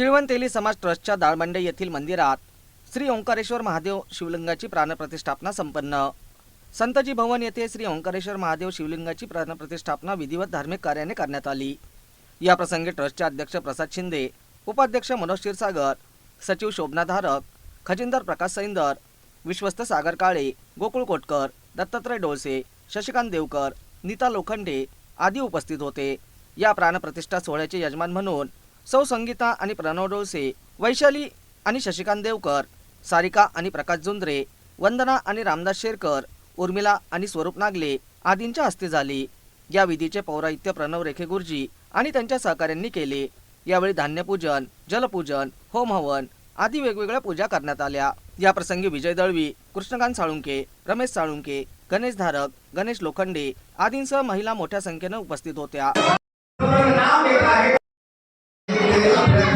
तिळवंतेली समाज ट्रस्टच्या दाळमंडे येथील मंदिरात श्री ओंकारेश्वर महादेव शिवलिंगाची प्राणप्रतिष्ठापना संपन्न. संतजी भवन येथे श्री ओंकारेश्वर महादेव शिवलिंगाची प्राणप्रतिष्ठापना विधिवत धार्मिक कार्याने करण्यात आली. या प्रसंगी ट्रस्टचे अध्यक्ष प्रसाद शिंदे उपाध्यक्ष मनोज क्षीरसागर सचिव शोभना धारक प्रकाश सैंदर विश्वस्त सागर काळे गोकुळ कोटकर दत्तात्रय डोळसे शशिकांत देवकर नीता लोखंडे आदी उपस्थित होते. या प्राणप्रतिष्ठा सोहळ्याचे यजमान म्हणून सौ संगीता आणि प्रणव डोसे वैशाली आणि शशिकांत देवकर सारिका आणि प्रकाश जुंद्रे वंदना आणि रामदास शेरकर उर्मिला आणि स्वरूप नागले आदींच्या हस्ते झाली. या विधीचे पौराहित्य प्रणव रेखे गुरुजी आणि त्यांच्या सहकाऱ्यांनी केले. यावेळी धान्यपूजन जलपूजन होम हवन आदी वेगवेगळ्या पूजा करण्यात आल्या. या प्रसंगी विजय दळवी कृष्णकांत साळुंके रमेश साळुंके गणेश धारक गणेश लोखंडे आदींसह महिला मोठ्या संख्येनं उपस्थित होत्या.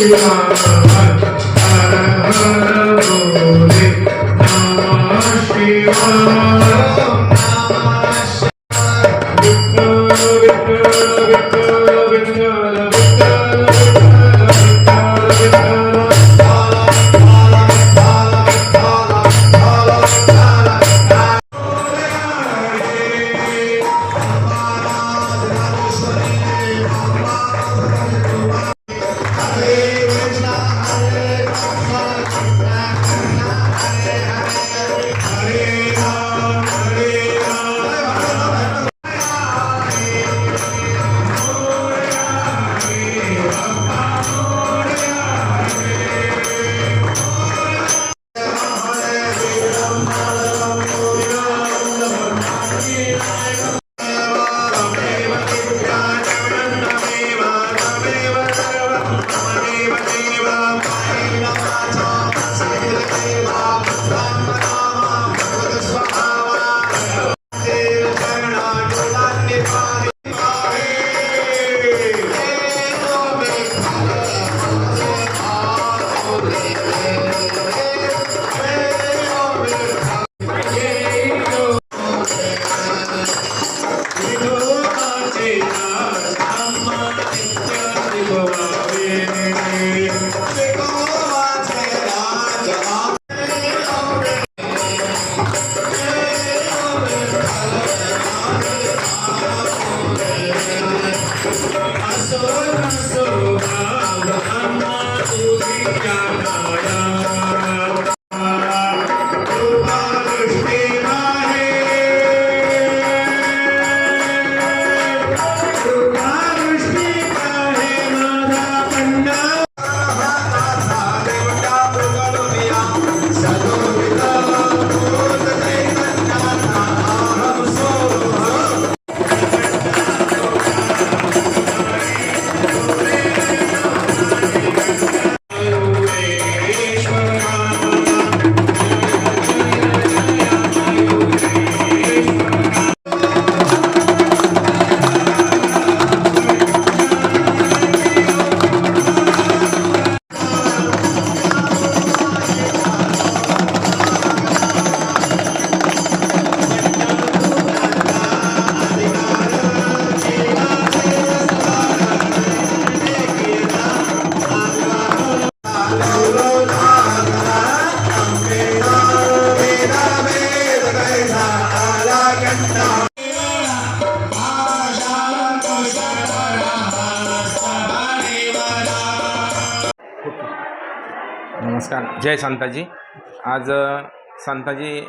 Shiva, Hare Hare Bole, Namah Shiva. नमस्कार. जय संताजी. आज संताजी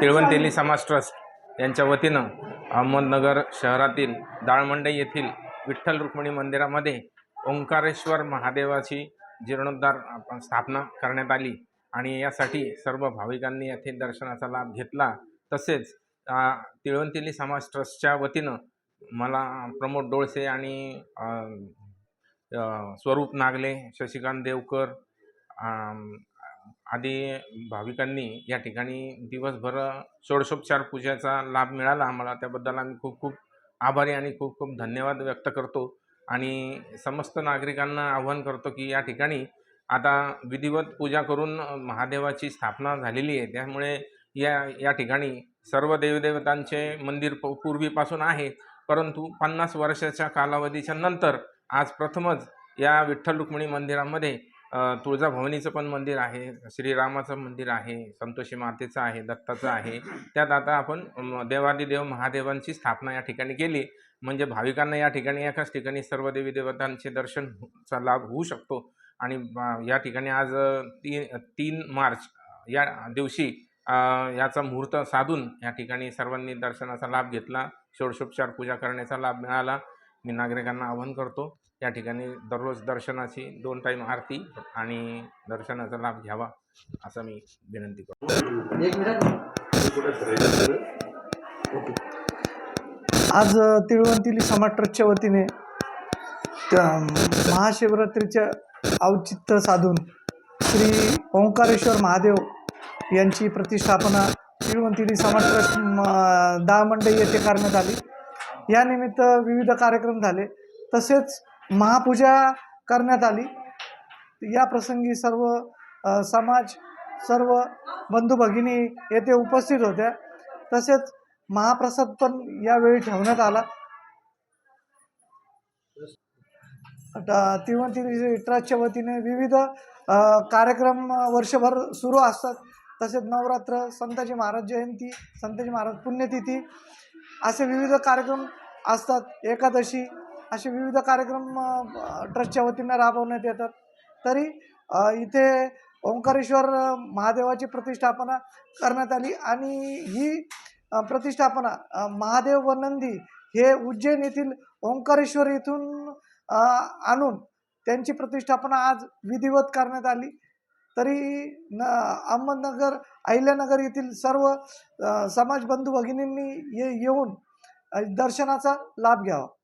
तिळवंतेली समाज ट्रस्ट यांच्या वतीनं अहमदनगर शहरातील दाळमंडई येथील विठ्ठल रुक्मिणी मंदिरामध्ये ओंकारेश्वर महादेवाची जीर्णोद्धार स्थापना करण्यात आली आणि यासाठी सर्व भाविकांनी येथे दर्शनाचा लाभ घेतला. तसेच तिळवंतेली समाज ट्रस्टच्या वतीनं मला प्रमोद डोळसे आणि स्वरूप नागले शशिकांत देवकर आधी भाविकांनी या ठिकाणी दिवसभर षोडशोपचार पूजेचा लाभ मिळाला. आम्हाला त्याबद्दल आम्ही खूप खूप आभारी आणि खूप खूप धन्यवाद व्यक्त करतो. आणि समस्त नागरिकांना आव्हान करतो की या ठिकाणी आता विधिवत पूजा करून महादेवाची स्थापना झालेली आहे. त्यामुळे या या ठिकाणी सर्व देवदेवतांचे मंदिर प पूर्वीपासून आहे. परंतु पन्नास वर्षाच्या कालावधीच्या नंतर आज प्रथमच या विठ्ठल रुक्मिणी मंदिरामध्ये तुळजाभवानीचं पण मंदिर आहे श्रीरामाचं मंदिर आहे संतोषी मातेचं आहे दत्ताचं आहे. त्यात आता आपण देवादिदेव महादेवांची स्थापना या ठिकाणी केली. म्हणजे भाविकांना या ठिकाणी एकाच ठिकाणी सर्व देवी देवतांचे दर्शन चा लाभ होऊ शकतो. आणि या ठिकाणी आज ती तीन मार्च या दिवशी याचा मुहूर्त साधून या ठिकाणी सर्वांनी दर्शनाचा लाभ घेतला. षोडशोपचार पूजा करण्याचा लाभ मिळाला. मी नागरिकांना आवाहन करतो या ठिकाणी दररोज दर्शनाची दोन टाईम आरती आणि दर्शनाचा लाभ घ्यावा असं मी विनंती करतो. आज तिळवंतिली समाज ट्रस्टच्या वतीने त्या महाशिवरात्रीच्या औचित्य साधून श्री ओंकारेश्वर महादेव यांची प्रतिष्ठापना तिळवंतिली समाज ट्रस्ट म, दहामंडई येथे करण्यात आली. यानिमित्त विविध कार्यक्रम झाले. तसेच महापूजा करण्यात आली. या प्रसंगी सर्व समाज सर्व बंधू भगिनी येथे उपस्थित होत्या. तसेच महाप्रसाद पण यावेळी ठेवण्यात आला. आता ट्रस्टच्या वतीने विविध कार्यक्रम वर्षभर सुरू असतात. तसेच नवरात्र संताजी महाराज जयंती संताजी महाराज पुण्यतिथी असे विविध कार्यक्रम असतात. एकादशी असे विविध कार्यक्रम ट्रस्टच्या वतीनं राबवण्यात येतात. तरी इथे ओंकारेश्वर महादेवाची प्रतिष्ठापना करण्यात आली आणि ही प्रतिष्ठापना महादेव व नंदी हे उज्जैन येथील ओंकारेश्वर येथून आणून त्यांची प्रतिष्ठापना आज विधिवत करण्यात आली. तरी न अहमदनगर अहिल्यानगर येथील सर्व अ, समाज बंधू भगिनींनी ये येऊन दर्शनाचा लाभ घ्यावा.